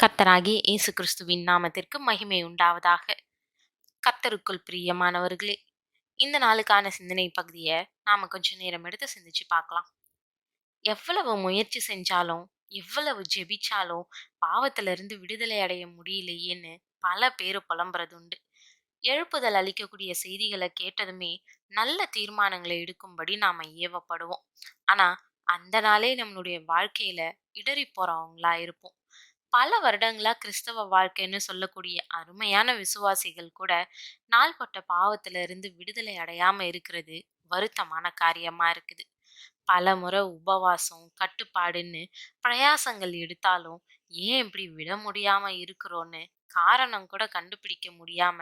கர்த்தராகிய இயேசு கிறிஸ்துவின் நாமத்திற்கு மகிமை உண்டாவதாக. கர்த்தருக்குள் பிரியமானவர்களே இந்த நாளுக்கான சிந்தனை பகுதியை நாம் கொஞ்சம் நேரம் எடுத்து சிந்திச்சு பார்க்கலாம். எவ்வளவு முயற்சி செஞ்சாலும் எவ்வளவு ஜெபிச்சாலும் பாவத்திலிருந்து விடுதலை அடைய முடியலையேன்னு பல பேர் புலம்புறது உண்டு. எழுப்புதல் அளிக்கக்கூடிய செய்திகளை கேட்டதுமே நல்ல தீர்மானங்களை எடுக்கும்படி நாம் ஏவப்படுவோம். ஆனால் அந்த நாளே நம்மளுடைய வாழ்க்கையில் இடறி போகிறவங்களா இருப்போம். பல வருடங்களா கிறிஸ்தவ வாழ்க்கைன்னு சொல்லக்கூடிய அருமையான விசுவாசிகள் கூட நாள்பட்ட பாவத்துல இருந்து விடுதலை அடையாம இருக்கிறது. வருத்தமான காரியமா இருக்குது. பல முறை உபவாசம் கட்டுப்பாடுன்னு பிரயாசங்கள் எடுத்தாலும் ஏன் இப்படி விட முடியாம இருக்கிறோன்னு காரணம் கூட கண்டுபிடிக்க முடியாம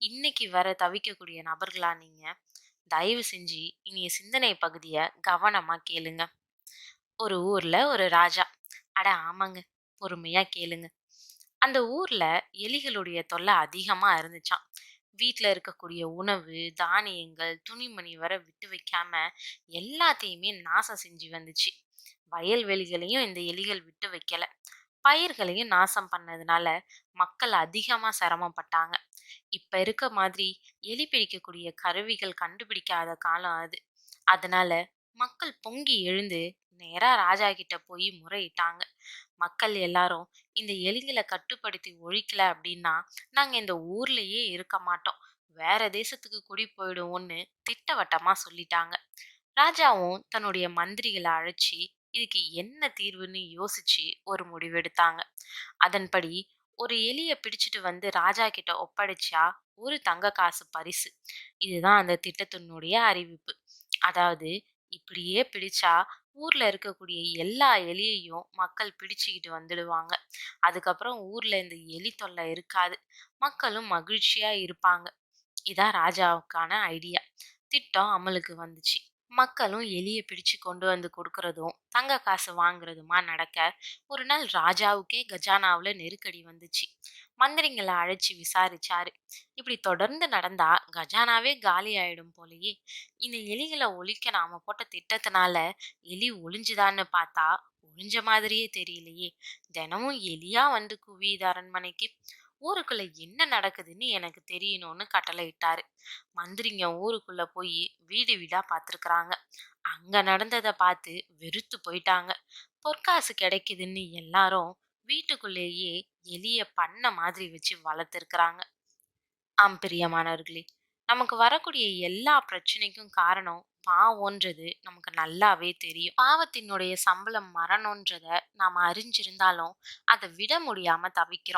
இன்னைக்கு வர தவிக்கக்கூடிய நபர்களா நீங்க? தயவு செஞ்சு இனிய சிந்தனை பகுதியை கவனமா கேளுங்க. ஒரு ஊர்ல ஒரு ராஜா. அட ஆமாங்க. பொறுமையா கேளுங்க. அந்த ஊர்ல எலிகளுடைய தொல்லை அதிகமா இருந்துச்சாம். வீட்ல இருக்கக்கூடிய உணவு தானியங்கள் துணிமணி வர விட்டு வைக்காம எல்லாத்தையுமே நாசம் செஞ்சு வந்துச்சு. வயல்வெளிகளையும் இந்த எலிகள் விட்டு வைக்கல. பயிர்களையும் நாசம் பண்ணதுனால மக்கள் அதிகமா சிரமப்பட்டாங்க இப்ப இருக்க மாதிரி எலி பிடிக்கக்கூடிய கருவிகள் கண்டுபிடிக்காத காலம் அது. அதனால மக்கள் பொங்கி எழுந்து நேரா ராஜா கிட்ட போய் முறையிட்டாங்க. மக்கள் எல்லாரும் இந்த எலிகளை கட்டுப்படுத்தி ஒழிக்கல அப்படின்னா நாங்க இந்த ஊர்லயே இருக்க மாட்டோம். வேற தேசத்துக்கு குடி போயிடுவோம்னு திட்டவட்டமா சொல்லிட்டாங்க. ராஜாவும் தன்னுடைய மந்திரிகளை அழைச்சி இதுக்கு என்ன தீர்வுன்னு யோசிச்சு ஒரு முடிவெடுத்தாங்க. அதன்படி ஒரு எலிய பிடிச்சிட்டு வந்து ராஜா கிட்ட ஒப்படைச்சா ஒரு தங்க காசு பரிசு. இதுதான் அந்த திட்டத்தினுடைய அறிவிப்பு. அதாவது இப்படியே பிடிச்சா ஊரில் இருக்கக்கூடிய எல்லா எலியையும் மக்கள் பிடிச்சிக்கிட்டு வந்துடுவாங்க. அதுக்கப்புறம் ஊரில் இந்த எலி தொல்லை இருக்காது. மக்களும் மகிழ்ச்சியாக இருப்பாங்க. இதான் ராஜாவுக்கான ஐடியா. திட்டம் அமலுக்கு வந்துச்சு. மக்களும் எலியை பிடிச்சு கொண்டு வந்து கொடுக்கறதும் தங்க காசு வாங்குறதுமா நடக்க ஒரு நாள் ராஜாவுக்கே கஜானாவில் நெருக்கடி வந்துச்சு. மந்திரிங்களை அழைச்சி விசாரிச்சாரு. இப்படி தொடர்ந்து நடந்தா கஜானாவே காலி ஆயிடும் போலயே. இந்த எலிகளை ஒழிக்க நாம போட்ட திட்டத்தினால எலி ஒளிஞ்சுதான்னு பார்த்தா ஒளிஞ்ச மாதிரியே தெரியலையே. தினமும் எலியா வந்து குவியுது அரண்மனைக்கு. ஊருக்குள்ள என்ன நடக்குதுன்னு எனக்கு தெரியணும்னு கட்டளையிட்டாரு. மந்திரிங்க ஊருக்குள்ள போய் வீடு வீடா பார்த்துருக்குறாங்க அங்க நடந்ததை பார்த்து வெறுத்து போயிட்டாங்க. பொற்காசு கிடைக்குதுன்னு எல்லாரும் வீட்டுக்குள்ளேயே எலிய பண்ண மாதிரி வச்சு வளர்த்துருக்குறாங்க. ஆம் பிரியமானவர்களே நமக்கு வரக்கூடிய எல்லா பிரச்சனைக்கும் காரணம் பாவம்ன்றது நமக்கு நல்லாவே தெரியும். பாவத்தினுடைய சம்பளம் மரணம்ன்றத நாம் அறிஞ்சிருந்தாலும் அதை விட முடியாம தவிக்கிறோம்.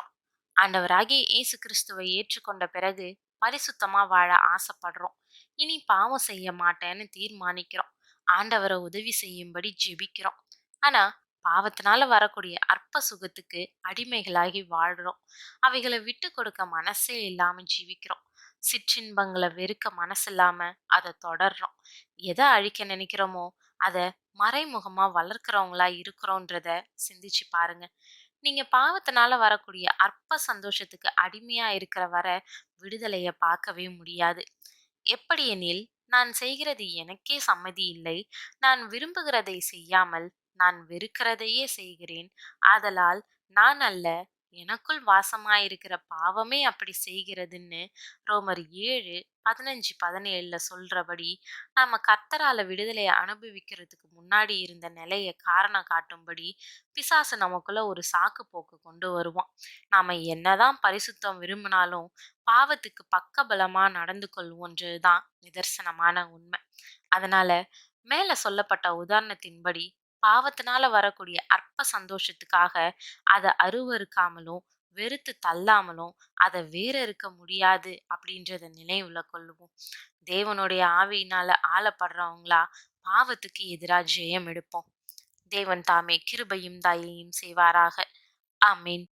ஆண்டவராகிய இயேசு கிறிஸ்துவை ஏற்றுக்கொண்ட பிறகு பரிசுத்தமா வாழ ஆசைப்படுறோம். இனி பாவம் செய்ய மாட்டேன்னு தீர்மானிக்கிறோம். ஆண்டவரை உதவி செய்யும்படி ஜெபிக்கிறோம். ஆனா பாவத்தினால வரக்கூடிய அற்ப சுகத்துக்கு அடிமைகளாகி வாழ்றோம். அவைகளை விட்டு கொடுக்க மனசே இல்லாம ஜீவிக்கிறோம். சிற்றின்பங்களை வெறுக்க மனசு இல்லாம அதை தொடர்றோம். எதை அழிக்க நினைக்கிறோமோ அதை மறைமுகமா வளர்க்குறவங்களா இருக்கிறோன்றத சிந்திச்சு பாருங்க. நீங்க பாவத்தினால வரக்கூடிய அற்ப சந்தோஷத்துக்கு அடிமையா இருக்கிற வர விடுதலைய பார்க்கவே முடியாது. எப்படியெனில் நான் செய்கிறது எனக்கே சம்மதி இல்லை. நான் விரும்புகிறதை செய்யாமல் நான் வெறுக்கிறதையே செய்கிறேன். ஆதலால் நான் அல்ல எனக்குள் வாசமாயிருக்கிற பாவமே அப்படி செய்கிறதுன்னு ரோமர் ஏழு பதினஞ்சு பதினேழுல சொல்றபடி நாம கத்தரால விடுதலையை அனுபவிக்கிறதுக்கு முன்னாடி இருந்த நிலையை காரணம் காட்டும்படி பிசாசு நமக்குள்ள ஒரு சாக்கு போக்கு கொண்டு வருவான். நாம என்னதான் பரிசுத்தம் விரும்பினாலும் பாவத்துக்கு பக்கபலமா நடந்து கொள்வோன்றதுதான் நிதர்சனமான உண்மை. அதனால மேல சொல்லப்பட்ட உதாரணத்தின்படி பாவத்தினால வரக்கூடிய அற்ப சந்தோஷத்துக்காக அதை அருவறுக்காமலும் வெறுத்து தள்ளாமலும் அதை வேற இருக்க முடியாது அப்படின்றத நினைவுல கொள்ளுவோம். தேவனுடைய ஆவியினால ஆளப்படுறவங்களா பாவத்துக்கு எதிராக ஜெயம் எடுப்போம். தேவன் தாமே கிருபையும் தயையும் செய்வாராக. ஆமீன்.